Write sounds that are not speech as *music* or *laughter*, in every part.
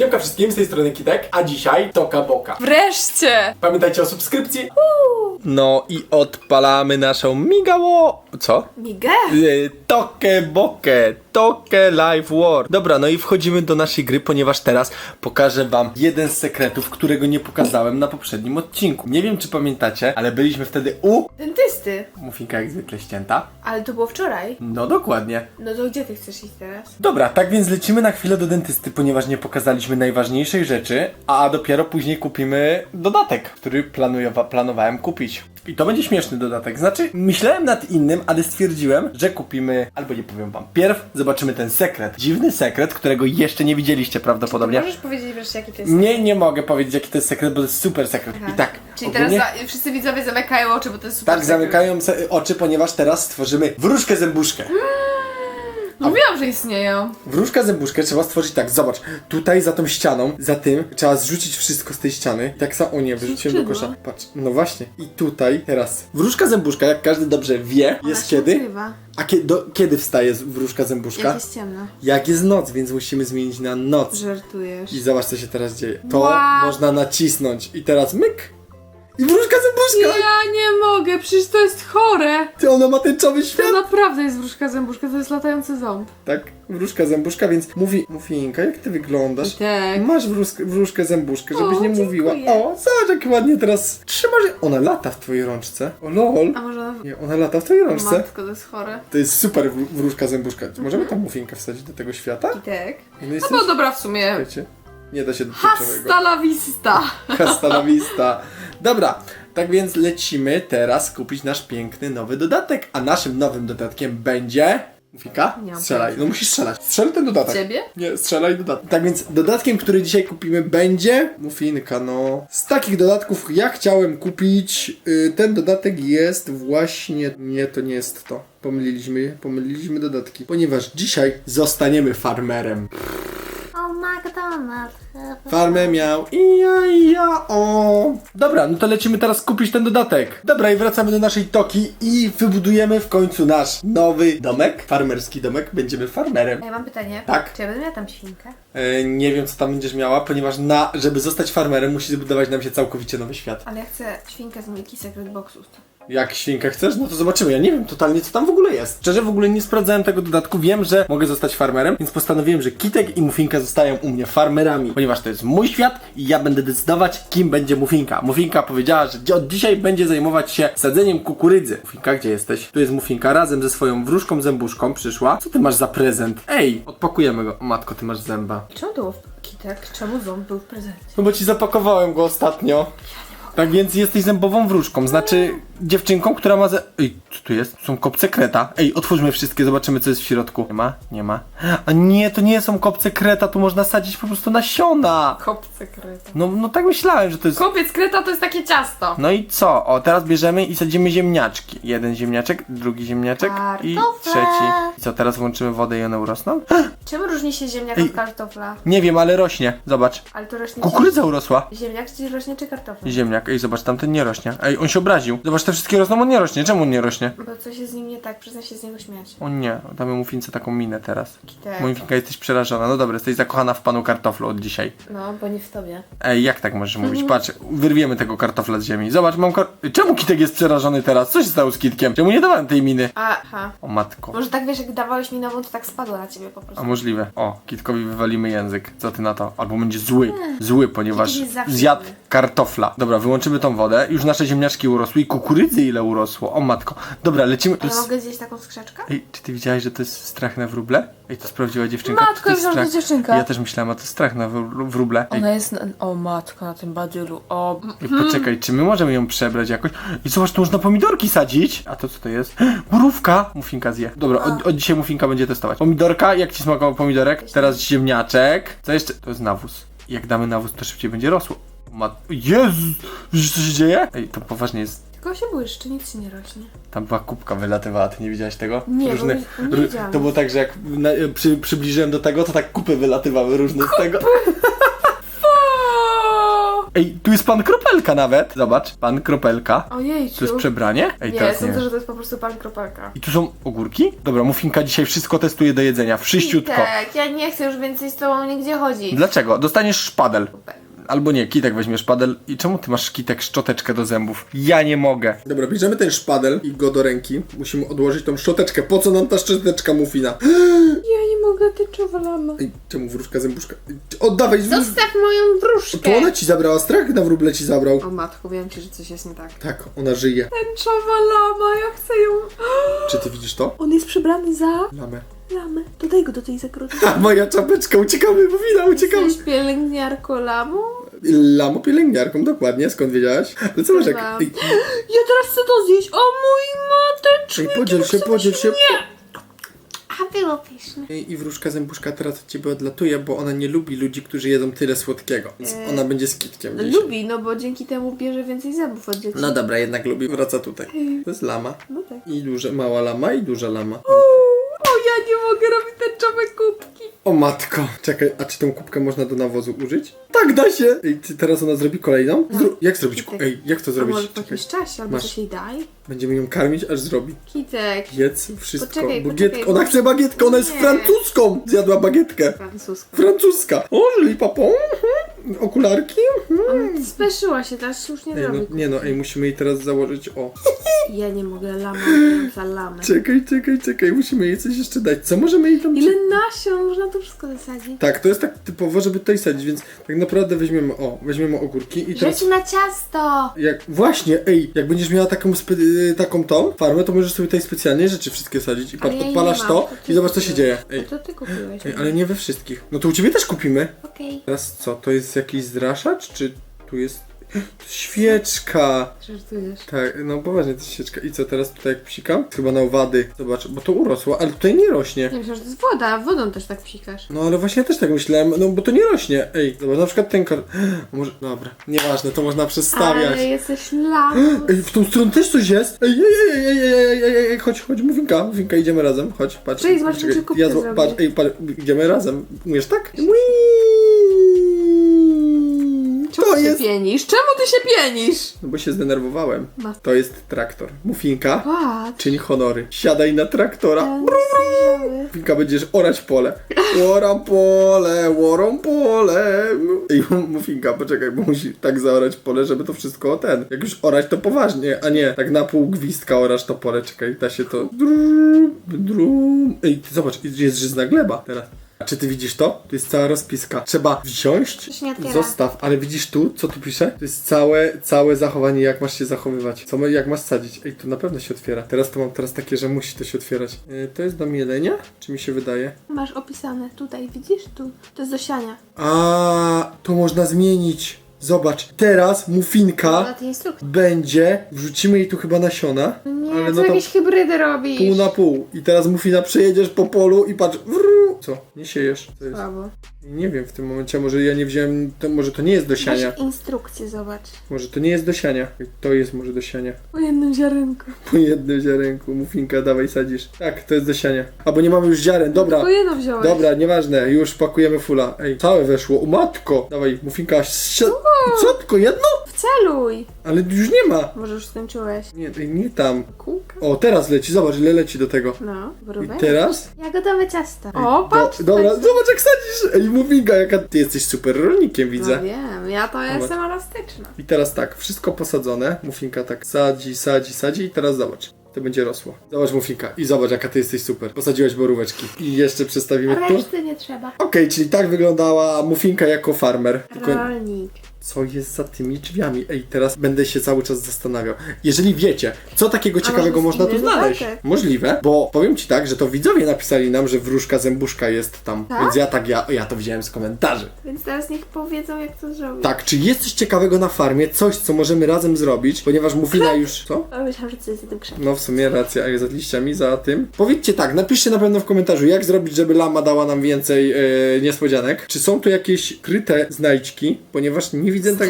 Siemka wszystkim, z tej strony Kitek, a dzisiaj Toka Boka. Wreszcie! Pamiętajcie o subskrypcji. No i odpalamy naszą migało... Co? Migę? Yy, Tokę Bokę, Tokę Live War. Dobra, no i wchodzimy do naszej gry, ponieważ teraz pokażę wam jeden z sekretów, którego nie pokazałem na poprzednim odcinku. Nie wiem, czy pamiętacie, ale byliśmy wtedy u... Dentysty. Mufinka jak zwykle ścięta. Ale to było wczoraj. No dokładnie. No to gdzie ty chcesz iść teraz? Dobra, tak więc lecimy na chwilę do dentysty, ponieważ nie pokazaliśmy najważniejszej rzeczy, a dopiero później kupimy dodatek, który planowałem kupić. I to będzie śmieszny dodatek. Znaczy, myślałem nad innym, ale stwierdziłem, że kupimy, albo nie powiem wam. Pierw zobaczymy ten sekret. Dziwny sekret, którego jeszcze nie widzieliście prawdopodobnie. Możesz powiedzieć wreszcie jaki to jest? Nie, nie mogę powiedzieć jaki to jest sekret, bo to jest super sekret. I tak, Czyli ogólnie, teraz za, wszyscy widzowie zamykają oczy, bo to jest super tak sekret. zamykają se- oczy, ponieważ teraz stworzymy wróżkę zębuszkę. Mówiłam, że istnieją. Wróżka zębuszkę trzeba stworzyć tak, zobacz, tutaj za tą ścianą, za tym, trzeba zrzucić wszystko z tej ściany, tak samo, o nie, wyrzuciłem do kosza, patrz, no właśnie, i tutaj, teraz, wróżka zębuszka, jak każdy dobrze wie, Ona jest się kiedy, ukrywa. a kie, do, kiedy wstaje z- wróżka zębuszka? Jak jest ciemno. Jak jest noc, więc musimy zmienić na noc. Żartujesz. I zobacz, co się teraz dzieje. To Wow. można nacisnąć i teraz myk. I wróżka zębuszka! Ja nie mogę, przecież to jest chore. Ty, ona ma tęczowy świat! To naprawdę jest wróżka zębuszka, to jest latający ząb. Tak, wróżka zębuszka, więc mówi, Mufinka, jak ty wyglądasz? Tak. Masz wróżkę, wróżkę zębuszkę, żebyś O, nie mówiła. dziękuję. O, zobacz jak ładnie teraz trzymasz. Ona lata w twojej rączce. O lol. A może ona... Nie, ona lata w twojej rączce. Matko, to jest chore. To jest super wró- wróżka zębuszka. Możemy tam Mufinkę wsadzić do tego świata? I tak. No No jesteś... było dobra w sumie. Wiecie, nie da się do tęczowego. Hasta la vista. Hasta la vista. *laughs* Dobra, tak więc lecimy teraz kupić nasz piękny nowy dodatek. A naszym nowym dodatkiem będzie... Mufinka? Nie mam Strzelaj. No musisz strzelać. Strzel ten dodatek. Ciebie? Nie, strzelaj dodatek. Tak więc dodatkiem, który dzisiaj kupimy będzie Mufinka, no. Z takich dodatków ja chciałem kupić, y, ten dodatek jest właśnie, nie, to nie jest to. Pomyliliśmy, pomyliliśmy dodatki. Ponieważ dzisiaj zostaniemy farmerem. McDonald's. Farmę miał i ja, i ja, o. Dobra, no to lecimy teraz kupić ten dodatek. Dobra, i wracamy do naszej toki i wybudujemy w końcu nasz nowy domek, farmerski domek. Będziemy farmerem. A ja mam pytanie. Tak. Czy ja będę miała tam świnkę? E, nie wiem, co tam będziesz miała, ponieważ na, żeby zostać farmerem, musi zbudować nam się całkowicie nowy świat. Ale ja chcę świnkę z Milky Secret Boxów. Jak świnkę chcesz, no to zobaczymy. Ja nie wiem totalnie, co tam w ogóle jest. Szczerze, w ogóle nie sprawdzałem tego dodatku. Wiem, że mogę zostać farmerem, więc postanowiłem, że Kitek i Mufinka zostają u mnie farmerami, ponieważ to jest mój świat i ja będę decydować, kim będzie Mufinka. Mufinka powiedziała, że od dzisiaj będzie zajmować się sadzeniem kukurydzy. Mufinka, gdzie jesteś? Tu jest Mufinka, razem ze swoją wróżką zębuszką przyszła. Co ty masz za prezent? Ej, odpakujemy go. O, matko, ty masz zęba. Czemu to kitek? Czemu ząb był w prezencie? No bo ci zapakowałem go ostatnio. Tak więc jesteś zębową wróżką, znaczy dziewczynką, która ma ze... Ej, co tu jest? Są kopce kreta. Ej, otwórzmy wszystkie, zobaczymy co jest w środku. Nie ma? Nie ma. A nie, to nie są kopce kreta, tu można sadzić po prostu nasiona. Kop sekreta. No, no tak myślałem, że to jest... Kopiec kreta to jest takie ciasto. No i co? O, teraz bierzemy i sadzimy ziemniaczki. Jeden ziemniaczek, drugi ziemniaczek i Kartofle. trzeci. I co, teraz włączymy wodę i one urosną? *gasps* Czym różni się ziemniak Ej. od kartofla? Nie wiem, ale rośnie. Zobacz. Ale to rośnie Kukurydza urosła. Ziemniak ci rośnie czy kartofla? Ziemniak, ej, zobacz, tamten nie rośnie. Ej, on się obraził. Zobacz, te wszystkie rosną, on nie rośnie. Czemu on nie rośnie? Bo coś jest z nim nie tak, przyznaj się z niego śmiać. O nie, damy mu fince taką minę teraz. Kitek. Moja jesteś przerażona. No dobra, jesteś zakochana w panu kartoflu od dzisiaj. No, bo nie w tobie. Ej, jak tak możesz mówić? Patrz, wyrwiemy tego kartofla z ziemi. Zobacz, mam kar... Czemu Kitek jest przerażony teraz? Co się stało z Kitkiem? Czemu nie dawałem tej miny? Aha. O matko. Może tak wiesz, jak dawałeś mi nową, to tak spadło na ciebie po A prostu. możliwe. O, Kitkowi wywalimy język. Co ty na to? Albo będzie zły. Zły, ponieważ Kitek jest zawsze zjadł zły. kartofla. Dobra, wyłączymy tą wodę. Już nasze ziemniaczki urosły i kukurydzy ile urosło. O matko. Dobra, lecimy. To jest... mogę zjeść taką skrzeczkę? Ej, czy ty widziałeś, że to jest strach na wróble? Ej, to sprawdziła dziewczynka. Matko, to jest myślałam, strach. dziewczynka. Ja też myślałem, a to strach na wr- wróble. Ej, Ona jest, na... o matko, na tym badylu, o... ej, poczekaj, czy my możemy ją przebrać jakoś? I zobacz, tu można pomidorki sadzić. A to co to jest? *gasps* Mrówka! Mufinka zje. Dobra, od, od dzisiaj Mufinka będzie testować. Pomidorka, jak ci smakował pomidorek? Teraz ziemniaczek. Co jeszcze? To jest nawóz. Jak damy nawóz, to szybciej będzie rosło. Ma... Jezu! Widzisz, co się dzieje? Ej, to poważnie jest Tylko się błyszczy, nic ci nie rośnie. Tam była kubka wylatywała, ty nie widziałaś tego? Nie, bo nie- nie ró- widziałam. To było tak, że jak na, przy, przybliżyłem do tego, to tak kupy wylatywały różne z tego. *laughs* Ej, tu jest pan Kropelka nawet. Zobacz, pan Kropelka. Ojej, To jest przebranie? Ej, Nie, nie. sądzę, że to jest po prostu pan kropelka. I tu są ogórki? Dobra, Mufinka dzisiaj wszystko testuje do jedzenia. Wszyściutko. Tak, ja nie chcę już więcej z tobą nigdzie chodzić. Dlaczego? Dostaniesz szpadel. Albo nie, Kitek weźmie szpadel. I czemu ty masz Kitek szczoteczkę do zębów? Ja nie mogę. Dobra, bierzemy ten szpadel i go do ręki. Musimy odłożyć tą szczoteczkę. Po co nam ta szczoteczka mufina? *gasps* Ja nie mogę, tyczowa lama. Ej, czemu wróżka zębuszka? Oddawaj z Zostaw moją To wróżkę! ona ci zabrała strach? Na wróble ci zabrał. O matku, wiem ci, że coś jest nie tak. Tak, ona żyje. Tęczowa lama, ja chcę ją... *gasps* Czy ty widzisz to? On jest przebrany za Lamę. lamę. Dodaj go do tej zagrody. A *laughs* moja czapeczka, uciekamy, mufina, uciekamy. Jesteś pielęgniarką lamą? Lamo pielęgniarką, dokładnie, skąd wiedziałaś? Ale co masz jak... Ja teraz chcę to zjeść. O mój mateczny! ej, podziel się, podziel się. A było pyszne. I wróżka zębuszka teraz od ciebie odlatuje, bo ona nie lubi ludzi, którzy jedzą tyle słodkiego. Więc Eee, ona będzie z kitkiem No, dzisiaj. lubi, no bo dzięki temu bierze więcej zębów od dzieci. No dobra, jednak lubi. Wraca tutaj. To jest lama. No tak. I duże, mała lama i duża lama. O, ja nie mogę robić tęczowe kubki. O matko! Czekaj, a czy tą kubkę można do nawozu użyć? Tak, da się! Ej, teraz ona zrobi kolejną? Zró- jak zrobić? ku- Ej, jak to A zrobić? może po Czekaj. jakimś czasie, albo Masz. coś jej daj? Będziemy ją karmić, aż zrobi. Kitek. Jedz wszystko. Poczekaj, Bagietkę. poczekaj, Ona bo- chce bagietkę, ona jest Nie. francuską! Zjadła bagietkę. Francuska. Francuska. O, żeli papon. Mhm. Okularki. Mhm. Speszyła się, teraz już nie Ej, no, zrobi. nie no, ej, musimy jej teraz założyć. O, Ja nie mogę, lama za lamę. czekaj, czekaj, czekaj, musimy jej coś jeszcze dać. Co możemy jej tam... Ile nasion, można to wszystko zasadzić. Tak, to jest tak typowo, żeby tutaj sadzić, więc tak naprawdę weźmiemy, o, weźmiemy ogórki i teraz... Rzeczy na ciasto. Jak, właśnie, ej, jak będziesz miała taką, taką tą farmę, to możesz sobie tutaj specjalnie rzeczy wszystkie sadzić i patrz, podpalasz mam, to to i zobacz co się dzieje. No Ej, to ty kupiłeś. ej, ale nie we wszystkich. No to u ciebie też kupimy. Okej. Teraz co, to jest jest jakiś zraszacz, czy tu jest... *gasps* Świeczka! Żartujesz? Tak, no poważnie, to jest świeczka. I co, teraz tutaj jak psikam? Chyba na owady. Zobacz, bo to urosło, ale tutaj nie rośnie. Ja myślałam, że to jest woda, wodą też tak psikasz. No ale właśnie ja też tak myślałem, no bo to nie rośnie. Ej, zobacz, na przykład ten kar... *gasps* Może, dobra, nieważne, to można przestawiać. Ale jesteś lamus. *gasps* Ej, w tą stronę też coś jest! Ej, ej, ej, ej, ej, ej, ej, ej chodź, chodź, Mufinka, Mufinka, idziemy razem, chodź, patrz. Czyli czy ja, patrz, ej, patrz, idziemy razem. Umiesz tak? Pienisz? Czemu ty się pienisz? No bo się zdenerwowałem. Ma- To jest traktor. Mufinka, Patrz. czyń honory. Siadaj na traktora. Ten różowy. Mufinka, będziesz orać pole. Łoram pole, łoram pole. Ej, Mufinka, poczekaj, bo musi tak zaorać pole, żeby to wszystko ten. Jak już orać, to poważnie, a nie tak na pół gwizdka orasz to pole. Czekaj, da się to... Drum, drum. Ej, ty zobacz, jest żyzna gleba teraz. Czy ty widzisz to? Tu jest cała rozpiska. Trzeba wziąć, To się nie otwiera. zostaw, ale widzisz tu, co tu pisze? To jest całe, całe zachowanie, jak masz się zachowywać. Co, ma- jak masz sadzić. Ej, to na pewno się otwiera. Teraz to mam teraz takie, że musi to się otwierać. Yy, to jest do mielenia? Czy mi się wydaje? Masz opisane tutaj, widzisz? Tu. To jest do siania. A, to można zmienić. Zobacz, teraz mufinka instrukcji. będzie, wrzucimy jej tu chyba nasiona, Nie, ale co no to jakieś hybrydy robisz? pół na pół. I teraz mufina przejedziesz po polu i patrz, wru. Co? Nie siejesz? Co jest? Słabo. Nie wiem w tym momencie, może ja nie wziąłem, to może to nie jest do siania. Weź instrukcję, zobacz. Może to nie jest do siania. To jest może do siania. O jednym ziarenku. Po jednym ziarenku, mufinka, dawaj sadzisz. Tak, to jest do siania. Albo nie mamy już ziaren, dobra. Tylko jedno wziąłeś. Dobra, nieważne, już pakujemy fula. Ej, całe weszło, o matko! Dawaj, mufinka, co, tylko jedno? Wceluj. Ale już nie ma. Może już skończyłeś. Nie, nie tam. Kółka? O, teraz leci, zobacz ile leci do tego. No, I teraz? Jagodowe ciasto. O, patrz. Do, dobra, zobacz jak sadzisz! Ej, mufinka, jaka ty jesteś super rolnikiem, widzę. No wiem, ja to jestem elastyczna. I teraz tak, wszystko posadzone. Mufinka tak sadzi, sadzi, sadzi i teraz zobacz. To będzie rosło. Zobacz Mufinka i zobacz jaka ty jesteś super. Posadziłaś boróweczki. I jeszcze przestawimy tu. Reszty nie trzeba. Okej, czyli tak wyglądała Mufinka jako farmer. Tylko Rolnik. Co jest za tymi drzwiami? Ej, teraz będę się cały czas zastanawiał. Jeżeli wiecie, co takiego ciekawego może można tu inny znaleźć? dodatek? Możliwe, bo powiem ci tak, że to widzowie napisali nam, że wróżka zębuszka jest tam. Tak? Więc ja tak, ja, ja to wziąłem z komentarzy. Więc teraz niech powiedzą, jak to zrobić. Tak, czy jest coś ciekawego na farmie, coś, co możemy razem zrobić, ponieważ Mufina już... Co? O, myślałam, że to jest tym krzakiem. No w sumie racja, a za liściami, za tym. Powiedzcie tak, napiszcie na pewno w komentarzu, jak zrobić, żeby lama dała nam więcej e, niespodzianek. Czy są tu jakieś kryte znajdźki, ponieważ nie widzę tak...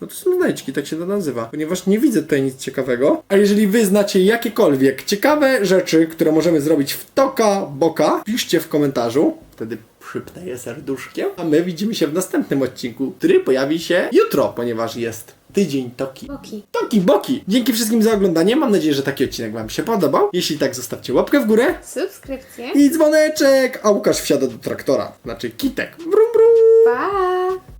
No to są znajdźki, tak się to nazywa. Ponieważ nie widzę tutaj nic ciekawego. A jeżeli wy znacie jakiekolwiek ciekawe rzeczy, które możemy zrobić w Toka Boka, piszcie w komentarzu. Wtedy przypnę je serduszkiem. A my widzimy się w następnym odcinku, który pojawi się jutro, ponieważ jest tydzień Toki. Boki. Toki Boki! Dzięki wszystkim za oglądanie. Mam nadzieję, że taki odcinek Wam się podobał. Jeśli tak, zostawcie łapkę w górę Subskrypcje. i dzwoneczek. A Łukasz wsiada do traktora. Znaczy Kitek. Brum, brum. Pa!